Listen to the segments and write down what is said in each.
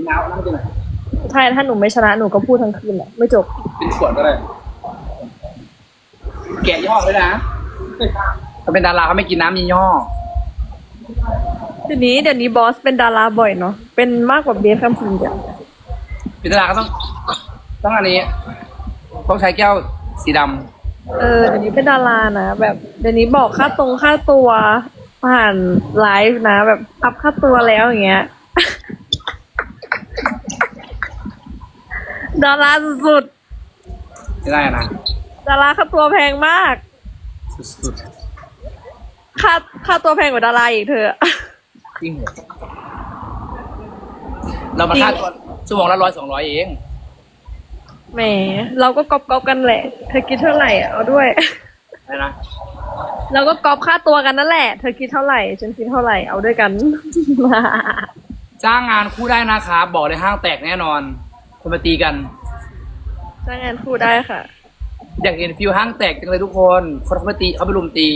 กินน้ำนั่งกินหน่อยใช่ถ้าหนูไม่ชนะหนูก็พูดทั้งคืนแหละไม่จบเป็นขวดก็ได้แกะย่ห้อเลยนะถ้าเป็นดาราเขาไม่กินน้ำยี่ห้อเดี๋ยวนี้เดี๋ยวนี้บอสเป็นดาราบ่อยเนาะเป็นมากกว่าเบสคำสิงจ้ะเป็นดาราก็ต้อง ต้องอันนี้ต้องใช้แก้วสีดำเออเดี๋ยวนี้เป็นดารานะแบบเดี๋ยวนี้บอกค่าตรงค่าตัวผ่านไลฟ์นะ แบบอัพค่าตัวแล้วอย่างเงี้ย ดาราสุดไม่ได้นะๆ ดาราค่าตัวแพงมาก สุดค่าค่าตัวแพงกว่าดาราอีกเธอ ๆจริงเหรอเรามาค่าตัวชั่วโมงละร้อยสองร้อยเองแหม เราก็ก๊อปก๊อปกันแหละ เธอคิดเท่าไหร่อะเอาด้วยอะไรนะเราก็ก๊อปค่าตัวกันนั่นแหละ เธอคิดเท่าไหร่ ฉันคิดเท่าไหร่ เอาด้วยกัน จ้างงานคู่ได้นะครับบอกเลยห้างแตกแน่นอน คนมาตีกัน จ้างงานคู่ได้ค่ะ อยากเห็นฟิวห้างแตกจังเลยทุกคนคนเขามาตีเขาไปรุมตี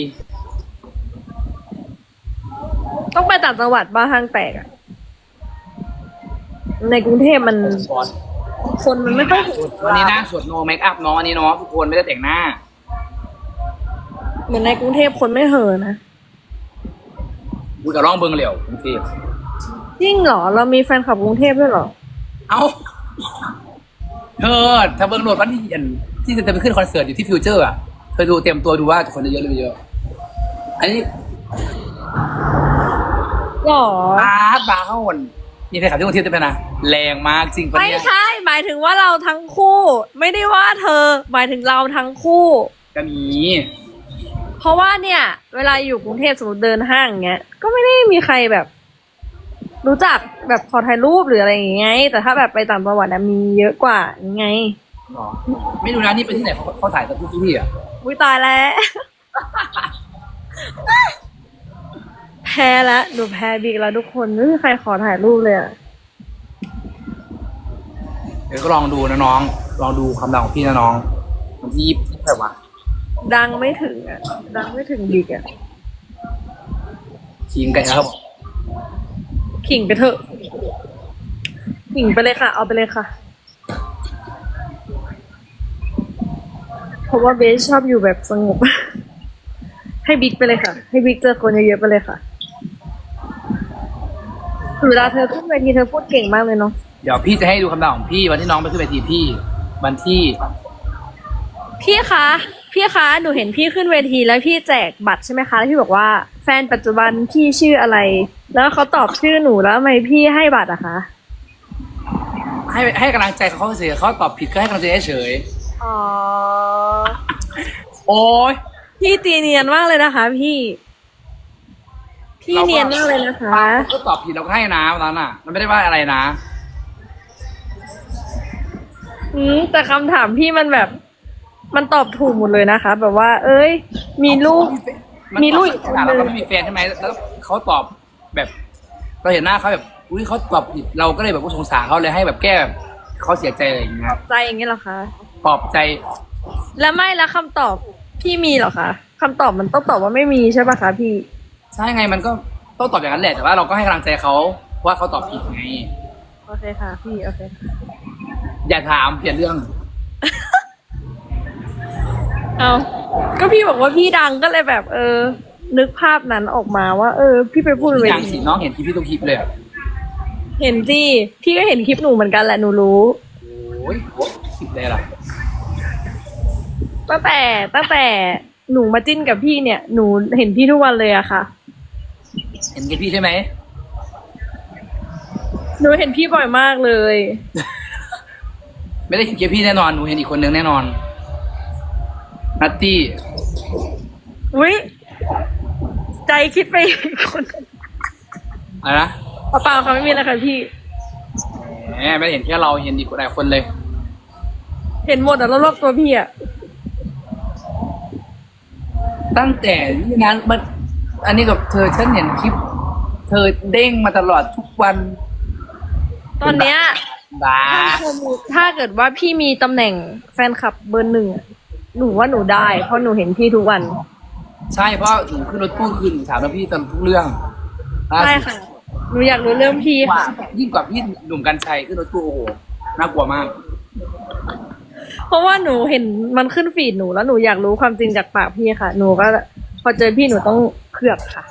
ต้องไปต่างจังหวัดบ้างห้างแตกอะในกรุงเทพมันคนมันไม่ค่อยถึงวันนี้หน้าสดโนเมคอัพเนาะอันนี้เนาะทุกคนไม่ได้แต่งหน้า เหมือนในกรุงเทพคนไม่เห่อะนะกูกับร้องเบิงเหลียวกรุงเทพจริงเหรอ เรามีแฟนคลับกรุงเทพด้วยเหรอ เอ้า เธอถ้าเบิงโหลดวันที่เห็นที่จะไปขึ้นคอนเสิร์ตอยู่ที่ฟิวเจอร์อะเธอดูเตรียมตัวดูว่าคนจะเยอะหรือไม่เยอะ อันนี้หรอบาสบาสเข้าวนมีแฟนคลับที่กรุงเทพด้วยไหมนะแรงมากจริงปะไม่เนี่ยใช่ หมายถึงว่าเราทั้งคู่ ไม่ได้ว่าเธอ หมายถึงเราทั้งคู่ ก็มีเพราะว่าเนี่ย เวลาอยู่กรุงเทพสมมติเดินห้างเงี้ย ก็ไม่ได้มีใครแบบ รู้จักแบบขอถ่ายรูปหรืออะไรอย่างเงี้ยแต่ถ้าแบบไปต่างจังหวัดนะมีเยอะกว่ายังไงหรอไม่รู้นะนี่ไปที่ไหนเขาเขาถ่ายกับทุกที่อะอุ้ยตายแล้ว แพ้แล้วหนูแพ้บิ๊กแล้วทุกคนไม่มีใครขอถ่ายรูปเลยอะเดี๋ยวก็ลองดูนะน้อง ลองดูคำดังของพี่นะน้องวันที่ยี่สิบแปดวันดังไม่ถึงอะดังไม่ถึงบิ๊กอะทิ้งกันครับ ขิงไปเถอะ ขิงไปเลยค่ะ เอาไปเลยค่ะ เพราะว่าเบสชอบอยู่แบบสงบ ให้บิ๊กไปเลยค่ะ ให้บิ๊กเจอคนเยอะๆไปเลยค่ะเวลาเธอขึ้นเวทีเธอพูดเก่งมากเลยเนาะ เดี๋ยวพี่จะให้ดูคำดังของพี่วันที่น้องไปขึ้นเวทีพี่ วันที่ พี่คะ พี่คะ หนูเห็นพี่ขึ้นเวทีแล้วพี่แจกบัตรใช่ไหมคะ แล้วพี่บอกว่าแฟนปัจจุบันพี่ชื่ออะไร แล้วเขาตอบชื่อหนูแล้วทำไมพี่ให้บัตรอะคะ ให้ให้กำลังใจเขาเสียเขาตอบผิดก็ให้กำลังใจเฉยอ๋อๆโอ้ย พี่ตีเนียนมากเลยนะคะ พี่ พี่เนียนมากเลยนะคะ ก็ตอบผิดเราก็ให้นะวันนั้นอะ มันไม่ได้ว่าอะไรนะ อืมแต่คำถามพี่มันแบบ มันตอบถูกหมดเลยนะคะ แบบว่า เอ้ย มีลูกมันมีมีลูลูกกอีกคนเรานึงก็ไม่มีแฟนใช่ไหมแล้วเขาตอบแบบ เราเห็นหน้าเขาแบบอุ้ยเขาตอบผิดเราก็เลยแบบสงสารเขาเลยให้แบบแก้แบบเขาเสียใจอะไรอย่างเงี้ยใจอย่างนี้เหรอคะ ปลอบใจแล้วไม่แล้วคำตอบพี่มีเหรอคะคำตอบมันต้องตอบว่าไม่มีใช่ปะคะพี่ ใช่ไงมันก็ต้องตอบอย่างนั้นแหละแต่ว่าเราก็ให้กำลังใจเขาว่าเขาตอบผิดไง โอเคค่ะ พี่ โอเค อย่าถามเปลี่ยนเรื่อง เอาก็พี่บอกว่าพี่ดังก็เลยแบบ เออ นึกภาพนั้นออกมาว่า เออ พี่ไปพูดเลยอย่างสิน้องเห็นคลิปพี่ทุกคลิปเลยอะเห็นจีพี่ก็เห็นคลิปหนูเหมือนกันแหละหนูรู้ โอ้ยคลิปเลยล่ะตั้งแต่ตั้งแต่หนูมาจิ้นกับพี่เนี่ย หนูเห็นพี่ทุกวันเลยอะค่ะ เห็นคลิปพี่ใช่ไหมหนูเห็นพี่บ่อยมากเลย ไม่ได้เห็นคลิปพี่แน่นอนหนูเห็นอีกคนนึงแน่นอน นัตตี้อุ้ยใจคิดไปอีกคนอะไรนะเปล่าๆค่ะไม่มีอะไรค่ะพี่ แหมไม่ได้เห็นแค่เราเห็นอีกหลายคนเลย เห็นหมดอะรอบๆตัวพี่อะตั้งแต่นี่นะมัน อันนี้กับเธอฉันเห็นคลิป เธอเด้งมาตลอดทุกวันตอนเนี้ยบ้า ถ้าเกิดว่าพี่มีตำแหน่งแฟนคลับเบอร์หนึ่งอะ หนูว่าหนูได้เพราะหนูเห็นพี่ทุกวัน ใช่เพราะหนูขึ้นรถตู้คืนหนูถามแล้วพี่ตลอดทุกเรื่องล่าใช่สุดค่ะหหนูอยากรู้เรื่องพี่ว่าค่ะ ยิ่งกว่าพี่หนุ่มกัญชัยขึ้นรถตู้โอ้โหน่ากลัวมาก เพราะว่าหนูเห็นมันขึ้นฟีดหนูแล้วหนูอยากรู้ความจริงจากปากพี่ค่ะ หนูก็พอเจอพี่หนูต้องเผือกค่ะ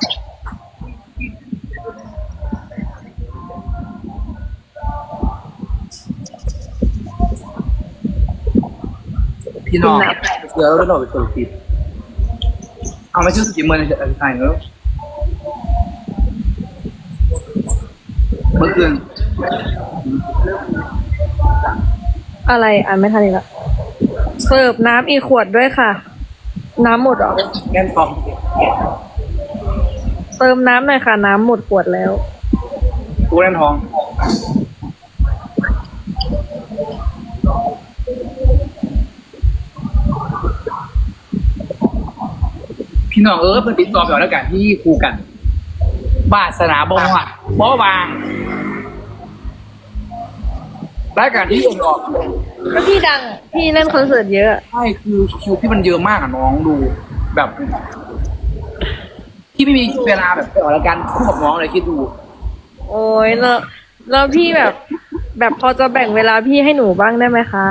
พี่น้องคุณนับเดี๋ยวเราไปเปิดคลิปเอาไม่ชื่อกี่เมื่อในอธิษฐานแล้วเมื่อคืนอะไรอ่านไม่ทันอีกแล้วเสิร์ฟน้ำอีกขวดด้วยค่ะ น้ำหมดเหรอแก้มทองเติมน้ำหน่อยค่ะ น้ำหมดขวดแล้วกูแก้มทอง พี่น้องเออเพิ่นติดต่อไปออกแล้วกันที่ครูกันบาสนาบงวัดบ่วางรายการที่เองออกก็พี่ดังอะพี่เล่นคอนเสิร์ตเยอะ ใช่คือคิวพี่มันเยอะมากอะน้องดูแบบพี่ไม่มีเวลาแบบไปออกรายการคู่กับน้องเลยคิดดู โอ้ยแล้วแล้วพี่แบบ แบบพอจะแบ่งเวลาพี่ให้หนูบ้างได้ไหมคะ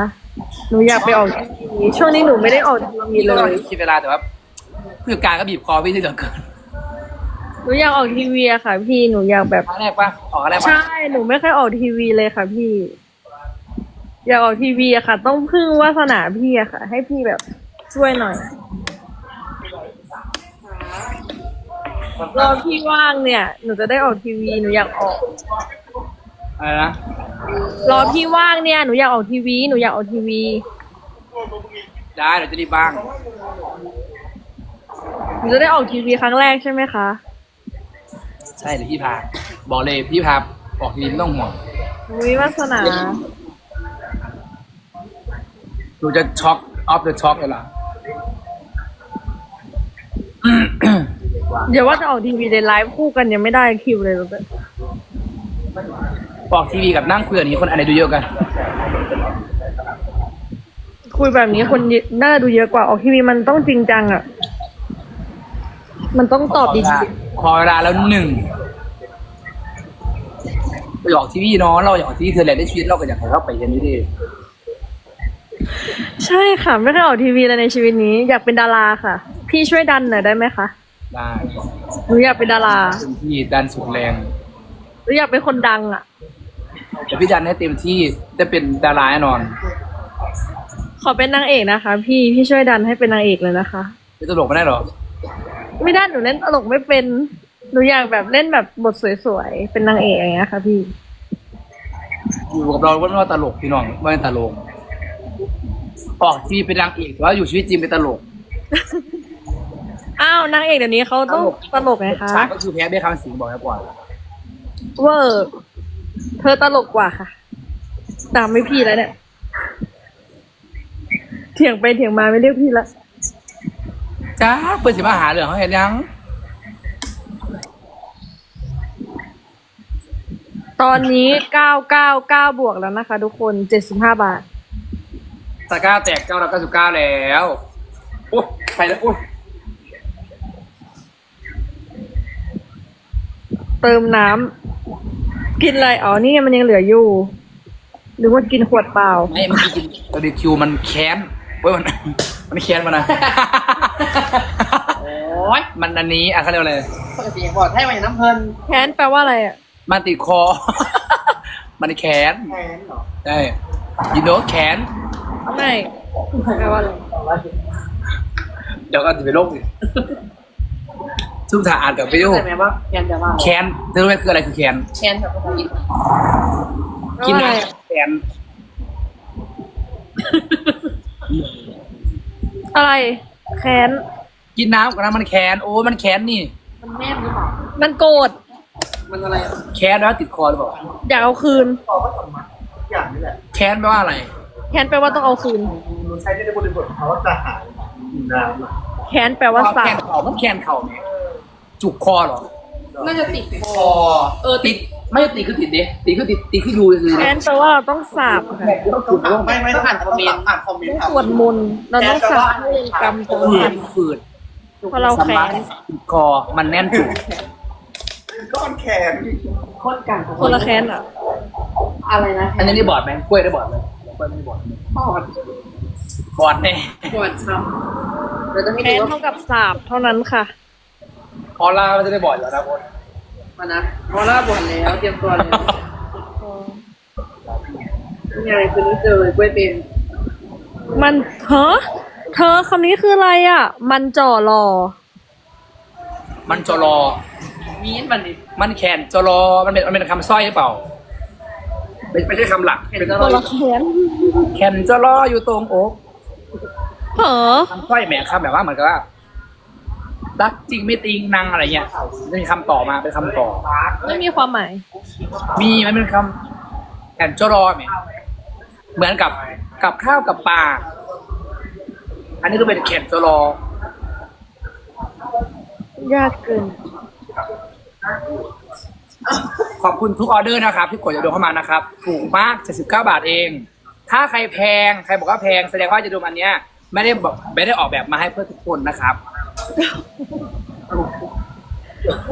หนูอยากไปออกทีวีช่วงนี้หนูไม่ได้ออกทีวีพี่เลก็ยคิดเวลาแต่ว่า ผู้จัดการก็บีบคอพี่ที่เหลือเกินหนูอยากออกทีวีอะค่ะ พี่หนูอยากแบบ ครั้งแรกปะออกอะไรปะใช่หนูไม่เคยออกทีวีเลยค่ะพี่ อยากออกทีวีอะค่ะ ต้องพึ่งวาสนาพี่อะค่ะ ให้พี่แบบช่วยหน่อยรอพี่ว่างเนี่ย หนูจะได้ออกทีวีหนูอยากออก อะไรนะรอพี่ว่างเนี่ยหนูอยากออกทีวีหนูอยากออกทีวี ได้เดี๋ยวจะรีบบ้าง หนูจะได้ออกทีวีครั้งแรกใช่ไหมคะ ใช่เลยพี่พา บอกเลยพี่พาออกทีวีไม่ต้องห่วงวิวาสนาดูจะช็อกออฟเดอะช็อกเลยล่ะเดี๋ยวว่าจะออกทีวีในไลฟ์คู่กันยังไม่ได้คิวเลยรู้ไหมออกทีวีกับนั่งคุยกับนี้คนอะไรดูเยอะกัน คุยแบบนี้คนเยอะน่าดูเยอะกว่าออกทีวีมันต้องจริงจังอะ มันต้องตอบดีขอเวลาแล้วหนึ่งไปออกทีวีเนาะเราอยากออกทีวีเธอแหละได้ชีวิตเราก็อยากให้เราไปเห็นนี่ดิๆ ใช่ค่ะไม่เคยออกทีวีเลยในชีวิตนี้ อยากเป็นดาราค่ะ พี่ช่วยดันหน่อยได้ไหมคะได้หนูอยากเป็นดาราเต็มที่ดันสุดแรง หนูอยากเป็นคนดังอะแต่พี่ดันให้เต็มที่จะเป็นดาราแน่นอน ขอเป็นนางเอกนะคะ พี่พี่ช่วยดันให้เป็นนางเอกเลยนะคะ เป็นตลกไม่ได้หรอ ไม่ได้หนูเล่นตลกไม่เป็น หนูอยากแบบเล่นแบบบทสวยๆ เป็นนางเอกอย่างเงี้ยค่ะพี่ อยู่กับเราก็ไม่ว่าตลกพี่น้องไม่เป็นตลกออกทีวีเป็นนางเอกแต่ว่าอยู่ชีวิตจริงเป็นตลกอ้าวนางเอกเดี๋ยวนี้เขาต้องตลกไงคะฉากก็คือแพ้เบี้ยคำสิงห์บอกแล้วก่อนเวอร์เธอตลกกว่าค่ะ ตามไม่พี่แล้วเนี่ยเถียงไปเถียงมาไม่เรียกพี่ละ จ้าเปิดสิมาหาเหลืองเขาเห็นยัง ตอนนี้เก้าเก้าเก้าบวกแล้วนะคะ ทุกคนเจ็ดสิบห้าบาท ตะกร้าแตกเก้าร้อยเก้าสิบเก้าแล้วโอ้ไปแล้วโอ้เติมน้ำ กินอะไร อ๋อ นี่ไงมันยังเหลืออยู่ หรือว่ากินขวดเปล่า ไม่เมื่อกี้กินบาร์บีคิวมันแค้นเว้ยมัน มันแค้นมานะ โอ้ยมันอันนี้อะเขาเรียกว่าอะไรปกติบอกให้มาอย่างน้ำเพลินแค้นแปลว่าอะไรอะ มันติดคอ มันแค้นแทนเหรอใช่ยินโนแค้นไม่ แปลว่าอะไร เดี๋ยวก็จะไปโรคอีกซึ่งถ้าอ่านกับวิดีโอเข้าใจไหมว่าแทนจะว่าแค้นเธอรู้ไหมคืออะไรคือแค้นแทนแบบภาษาอังกฤษกินแปลว่าอะไรแค้น อะไร แค้น กินน้ำกับน้ำมันแค้นโอ้ยมันแค้นนี่ มันแนบหรือเปล่ามันโกรธ มันอะไรอะแค้นแล้วติดคอหรือเปล่าอยากเอาคืน ตอบว่าสมมัติทุกอย่างนี่แหละแค้นแปลว่าอะไร แค้นแปลว่าต้องเอาคืน หนูใช้ในบริบทเขาว่าจะหายน้ำอะแค้นแปลว่าสาแค้บนเข่ามันแค้นเข่าเนี่ยจุกคอเหรอน่าจะติดคอ เออติด ไม่ติดคือติดเด้ติดคือติดติดคือดูคือแค้นแปลว่าเราต้องสาบค่ะไม่ไม่ต้องอ่านคอมเมนต์อ่านคอมเมนต้องต์สวดมนต์เราต้องสาบให้เวรกรรมตรงฝืนั้ดนฝืดเพราะเราแค้นติดคอมันแน่นจุกเป็นก้อนแขนโคตรกันคนละแค้นอะอะไรนะอันนี้ได้บอร์ดไหมกล้วยได้บอร์ดไหมกล้วยไม่ได้บอร์ดปอดบอร์ดแน่ปวดช้ำเราจะให้ดูแค้นว่าเท่ากับสาบเท่านั้นค่ะออร่ามันจะได้บอร์ดอยู่แล้วนะคน มานะออร่าบ่นแล้วเตรียมตัวเลยมีอะไรคืนนี้เจอเลยกล้วยเป็นมันฮะเธอคำนี้คืออะไรอะ มันจ่อรอ มันจรอ มีนบันนี้ มันแขนจรอ มันเป็นมันเป็นคำสร้อยหรือเปล่าไม่ไม่ใช่คำหลัก เป็นคนละแค้นแขนจรออยู่ตรงอกเหรอคำสร้อยแหมคำแบบว่าเหมือนกับว่า รักจริงไม่ติงนางอะไรเงี้ยจะมีคำต่อมาเป็นคำต่อ ไม่มีความหมาย มีมันเป็นคำแขนจรอไหมเหมือนกับกับข้าวกับปลาอันนี้ก็เป็นแขนจรอยากเกิน ขอบคุณทุกออเดอร์นะครับ ที่กดจะดมเข้ามานะครับ ถูกมาก 79 บาทเอง ถ้าใครแพง ใครบอกว่าแพงแสดงว่าจะดมอันเนี้ย ไม่ได้บอกไม่ได้ออกแบบมาให้เพื่อทุกคนนะครับ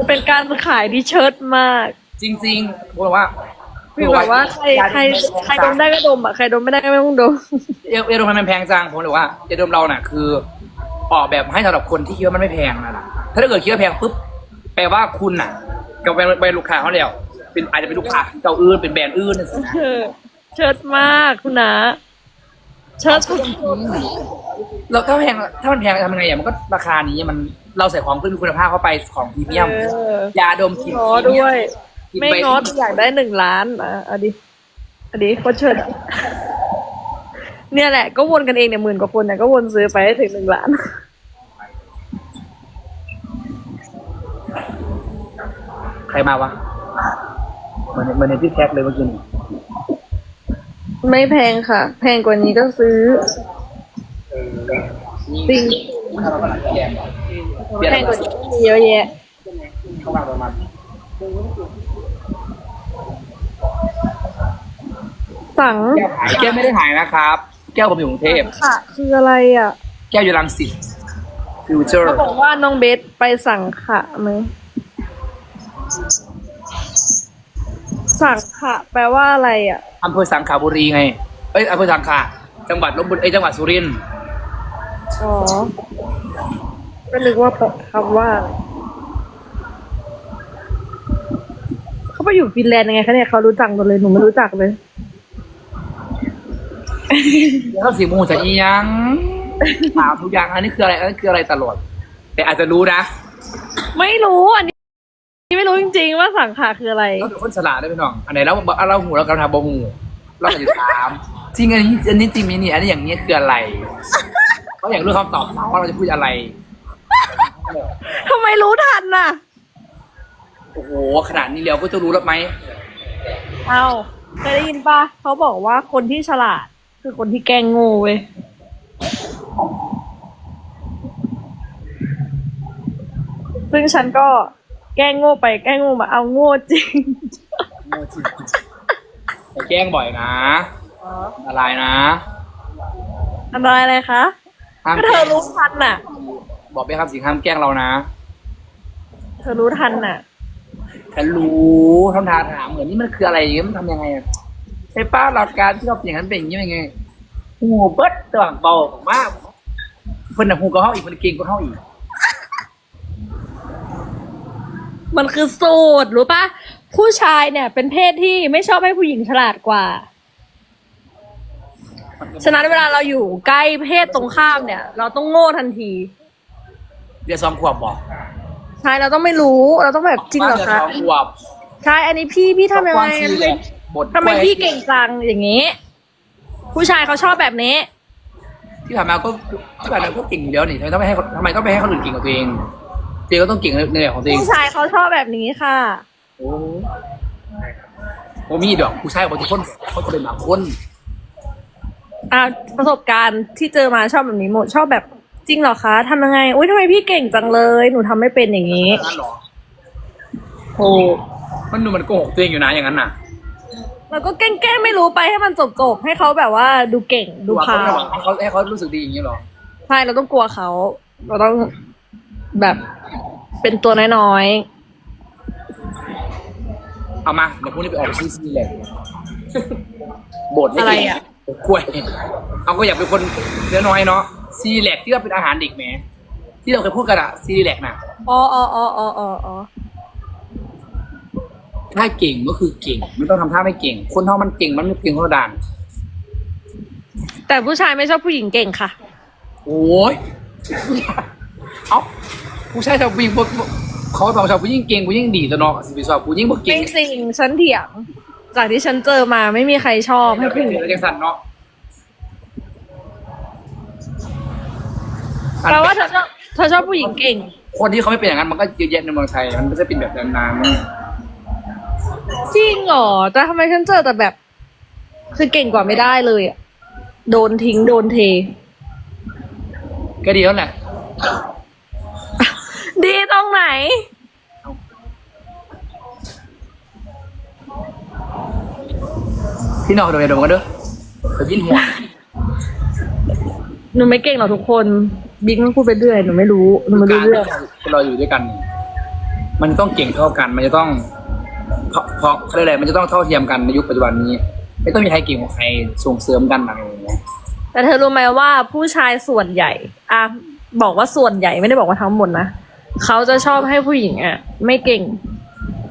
เป็นการขายที่เชิดมากจริงๆผมบอกว่าคือแบบว่าใครใครใครดมได้ก็ดมอะใครดมไม่ได้ก็ไม่ต้องดมเอเอดมมันแพงจังผมเลยว่าเอดมเราน่ะ คือ ออกแบบให้สำหรับคนที่คิดว่ามันไม่แพงนะล่ะถ้าเกิดคิดว่าแพงปุ๊บแปลว่าคุณน่ะกับเป็นลูกค้าเขาแล้วเป็นอาจจะเป็นลูกค้าเจ้าอื่นเป็นแบรนด์อื่นนะสิเออเชิดมากคุณนะ เชิดสุดเราถ้าแพงถ้ามันแพงทำยังไงอะมันก็ราคานี้มันเราใส่ของเพื่อมีคุณภาพเข้าไปของพรีเมียมเออยาดมกลิ่นง้อพรีเมีด้วยกลิ่นไม่ใบง้อแต่อยากได้หนึ่งล้านอะเอาดิเอาดิโคตรเชิดอะเนี่ยแหละก็วนกันเองเนี่ยหมื่นกว่าคนเนี่ยก็วนซื้อไปให้ถึงหนึ่งล้านใครมาวะเหมือนเหมือนในพี่แท็กเลยเมื่อกี้นี่ ไม่แพงค่ะ แพงกว่านี้ก็ซื้อจริงถ้าเรากำลังแย่เปลี่ยนแพงกว่านี้ก็มีเยอะแยะเข้ามาประมาณสั่งแก้วหายแก้วไม่ได้หายนะครับ แก้วผมอยู่กรุงเทพค่ะ คืออะไรอะ แก้วอยู่รังสิตฟิวเจอร์เขาบอกว่าน้องเบสไปสั่งขะไหม สั่งขะแปลว่าอะไรอะ อำเภอสังขบุรีไง เอ้ยอำเภอสังขะจังหวัดลบบุรีเอ้ยจังหวัดสุรินทร์อ๋อก็นึกว่าคำว่าอะไรเขาไปอยู่ฟินแลนด์ยังไงคะเนี่ยเขารู้จักหมดเลยหนูไม่รู้จักเลย แล้วสีมูจะอียังถามทุกอย่างอันนี้คืออะไรอันนี้คืออะไรตลอด แต่อาจจะรู้นะ ไม่รู้อันนี้ ไม่รู้จริงๆว่าสังขะคืออะไร เราเป็นคนฉลาดด้วยพี่น้อง อันไหนเราบอกเราหูเรากำลังทำบ่หูเราก็จะถาม จริงอันนี้อันนี้จริงมีนี่อันนี้อย่างนี้คืออะไรเขาอยากรู้คำตอบว่าเราจะพูดอะไร ทำไมรู้ทันน่ะ โอ้โหขนาดนี้แล้วก็จะรู้แล้วไหมเอาเคยได้ยินปะเขาบอกว่าคนที่ฉลาด คือคนที่แกล้งโง่เว้ย ซึ่งฉันก็ แกล้งโง่ไปแกล้งโง่มาเอาโง่จริง โง่จริงแต่แกล้งบ่อยนะอะไรนะอันตรายอะไรคะห้ามก็แกเธล้องรู้ทันน่ะ บอกไปครับสิงห้ามแกล้งเรานะเธอรู้ทันน่ะฉันรู้ทำทาถามเหมือนนี่มันคืออะไรอย่างเงี้ยมันทำยังไงอะใช่ป้าหลักการที่เราเป็นอย่างนั้นเป็นอย่างนี้ยังไงหูเบิดตัวเบาของมากเพิ่นน่ะหูก็เข้าอีกเพิ่นเก่งก็เข้าอีก มันคือสูตรรู้ปะผู้ชายเนี่ย เป็นเพศที่ไม่ชอบให้ผู้หญิงฉลาดกว่า ฉะนั้นเวลาเราอยู่ใกล้เพศตรงข้ามเนี่ย เราต้องโง่ทันที เดี๋ยวสองขวบบอกใช่เราต้องไม่รู้เราต้องแบบจริงเหรอดี๋ยวคะสองขวบใช่อันนี้พี่พี่ทำยังไงความจริงแหละบททำไมพี่เก่งจังอย่างนี้ ผู้ชายเขาชอบแบบนี้ ที่ผ่านมาก็ที่ผ่านมาก็เก่งอยู่แล้วนี่ทำไมต้องไปให้คนทำไมต้องไปให้คนอื่นเก่งกว่าตัวเอง ตัวเองก็ต้องเก่งในแบบของตัวเองผู้ชายเขาชอบแบบนี้ค่ะ โอ้โหมีดอกผู้ชายบางคนเขาจะเป็นบางคนอ่าประสบการณ์ที่เจอมาชอบแบบนี้หมดชอบแบบจริงเหรอคะทำยังไงอุ้ยทำไมพี่เก่งจังเลย หนูทำไม่เป็นอย่างนี้นั่นหรอโอ้มันดูมันโกหกตัวเองอยู่นะอย่างนั้นน่ะเราก็แกล้งๆไม่รู้ไปให้มันจบๆให้เขาแบบว่าดูเก่งดูว่าพาเขาวให้เขาให้เขารู้สึกดีอย่างนี้หรอใช่เราต้องกลัวเขา เราต้องแบบ เป็นตัวน้อยเอามาเดี๋ยวพรุ่งนี้ไปออกซีซีแหละบทอะไรอะ กล้วย เอาก็อยากเป็นคนเนื้อน้อยเนาะซีแหลกที่ว่าเป็นอาหารเด็กแหมที่เราเคยพูดกันอะซีแหลกน่ะ อ๋ออ๋ออ๋ออ๋ออ๋ออ๋อถ้าเก่งก็คือเก่ง ไม่ต้องทำท่าไม่เก่ง คนเท่ามันเก่งมันไม่เก่งเท่าด่านแต่ผู้ชายไม่ชอบผู้หญิงเก่งค่ะ โอ้ยเอ้า ผู้ชายชาวผู้หญิงพวกเขาบอกชาวผู้หญิงเก่งผู้หญิงดีแต่เนาะสิบสอบผู้หญิงพวกเก่ไม่งจริงฉันเถียง จากที่ฉันเจอมาไม่มีใครชอบให้ผู้หญิงเจังสันเนาะแปลว่าเธอชอบเธอชอบผู้หญิงเก่ง คนที่เขาไม่เป็นอย่างนั้นมันก็เยอะแยะในเมืองไทยมันไม่ใช่เป็นแบบนานๆมันจริงเหรอแต่ทำไมฉันเจอแต่แบบ คือเก่งกว่าไม่ได้เลยอะโดนทิ้งโดนเทก็ดีแล้วแหละ ดีตรงไหน พี่น้องโดนโดนกันเด้อเคยพินหัวหนูไม่เก่งหรอกทุกคน บิ๊กมันพูดไปเรื่อย หนูไม่รู้ หนูไม่รู้การเรื่องที่เราอยู่ด้วยกัน มันต้องเก่งเท่ากัน มันจะต้องเพราะเพราะเขาเรียกอะไรมันจะต้องเท่าเทียมกันในยุคปัจจุบันนี้ ไม่ต้องมีใครเก่งกว่าใครส่งเสริมกันอะไรอย่างเงี้ยแต่เธอรู้ไหมว่าผู้ชายส่วนใหญ่ อะ บอกว่าส่วนใหญ่ไม่ได้บอกว่าทั้งหมดนะ เขาจะชอบให้ผู้หญิงอะ ไม่เก่ง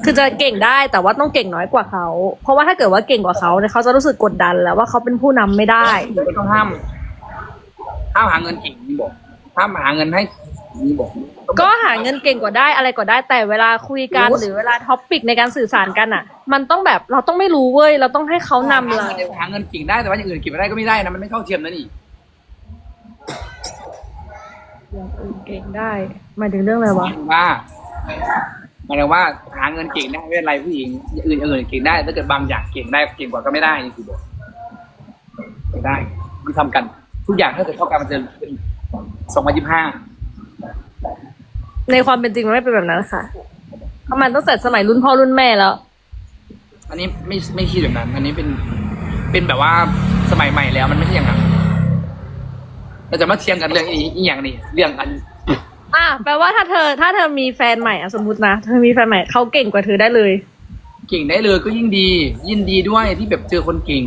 คือจะเก่งได้แต่ว่าต้องเก่งน้อยกว่าเขา เพราะว่าถ้าเกิดว่าเก่งกว่าเขาเนี่ยเขาจะรู้สึกกดดันแล้วว่าเขาเป็นผู้นำไม่ได้ก็ต้องห้ามห้ามหาเงินเก่งนี่บอกห้ามหาเงินให้นี่บอกก็หาเงินเก่งกว่าได้อะไรก็ได้ แต่เวลาคุยกันหรือเวลาท็อปปิกในการสื่อสารกันอะ มันต้องแบบเราต้องไม่รู้เว้ยเราต้องให้เขานำเราหาเงินเก่งได้แต่ว่าอย่างอื่นเก่งไม่ได้ก็ไม่ได้นะมันไม่เท่าเทียมนะนี่ อย่างอื่นเก่งได้หมายถึงเรื่องอะไรวะว่าหมายถึงว่าหาเงินเก่งได้ไม่เป็นไรผู้หญิงอย่างอื่นอย่างอื่นเก่งได้ถ้าเกิดบางอย่างเก่งได้เก่งกว่าก็ไม่ได้นี่คือบอกไม่ได้ มันทำกันทุกอย่างถ้าเกิดเท่ากันมันจะเป็นสองพันยี่สิบห้าในความเป็นจริงมันไม่เป็นแบบนั้นค่ะเพราะมันตั้งแต่สมัยรุ่นพ่อรุ่นแม่แล้ว อันนี้ไม่ไม่คิดแบบนั้น อันนี้เป็นเป็นแบบว่าสมัยใหม่แล้วมันไม่ใช่อย่างนั้น เราจะมาเทียงกันเรื่องอีอีอย่างนี้เรื่องอันอะแปลว่าถ้าเธอ ถ้าเธอมีแฟนใหม่อะสมมตินะเธอมีแฟนใหม่เขาเก่งกว่าเธอได้เลย เก่งได้เลยก็ยิ่งดี ยินดีด้วยที่แบบเจอคนเก่ง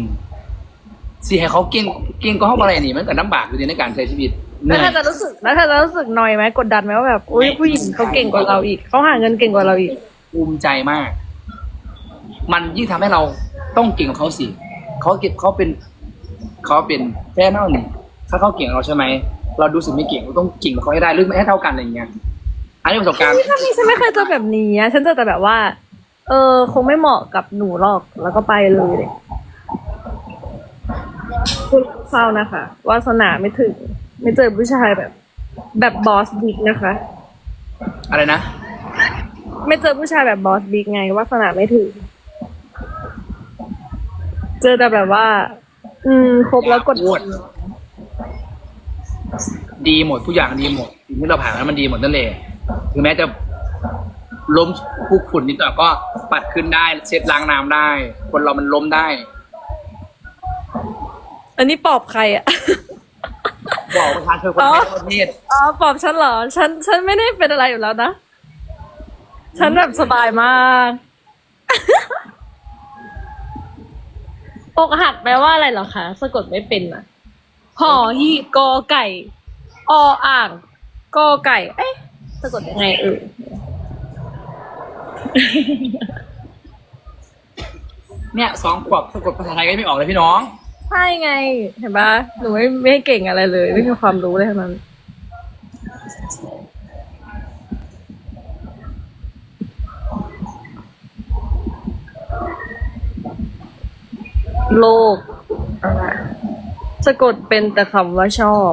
สิให้เขาเก่งเก่งก็เข้าอะไรนี่มันก็ลำบากอยู่ดีในการใช้ชีวิตเหแล้วนื่อเธอยจะรู้สึกแล้วเธอจะรู้สึกหน่อยไหมกดดันไหมว่าแบบอุ้ยผู้หญิงเขาเก่งกว่าเราอีกเขาหาเงินเก่งกว่าเราอีก ภูมิใจมาก มันยิ่งทำให้เราต้องเก่งกับเขาสิ เขาเก็บเขาเป็น เขาเป็นแฟนเท่านี่ ถ้าเขาเก่งกับเราใช่ไหมเราดูสึกไม่เก่งเราต้องเก่งกับเขาให้ได้หรือไม่ให้เท่ากันอะไรอย่างเงี้ยอันนี้ประสบการณ์ถ้ามีฉันไม่เคยเจอแบบนี้อะฉันเจอแต่แบบว่า เออ คงไม่เหมาะกับหนูหรอกแล้วก็ไปเลยเลยคุณเศร้านะคะวาสนาไม่ถึง ไม่เจอผู้ชายแบบ แบบบอสบิ๊กนะคะ อะไรนะ ไม่เจอผู้ชายแบบบอสบิ๊กไงวาสนาไม่ถึง เจอแต่แบบว่า อืม ครบแล้วกดโคตร ดีหมดทุกอย่างดีหมดสิ่งที่เราผ่านมามันดีหมดนั่นแหละถึงแม้จะล้มคุกฝุ่นนิดหน่อยก็ปัดขึ้นได้เช็ดล้างน้ำได้ คนเรามันล้มได้ อันนี้ปอบใครอะบอกประชาชนคนอ๋อไทยทั้งประเทศอ๋อปอบฉันเหรอ ฉัน ฉันไม่ได้เป็นอะไรอยู่แล้วนะ ฉันแบบสบายมากอกหักแปลว่าอะไรเหรอคะ สะกดไม่เป็นอะหอหีบกอไก่ ออ่างกอไก่ เอ๊ะสะกดยังไงเออเนี่ยสองขวบสะกดภาษาไทยก็ไม่ออกเลยพี่น้อง ใช่ไง เห็นปะหนูไม่ไม่เก่งอะไรเลย ไม่มีความรู้เลยทั้งนั้นโลกอะสะกดเป็นแต่คำว่าชอบ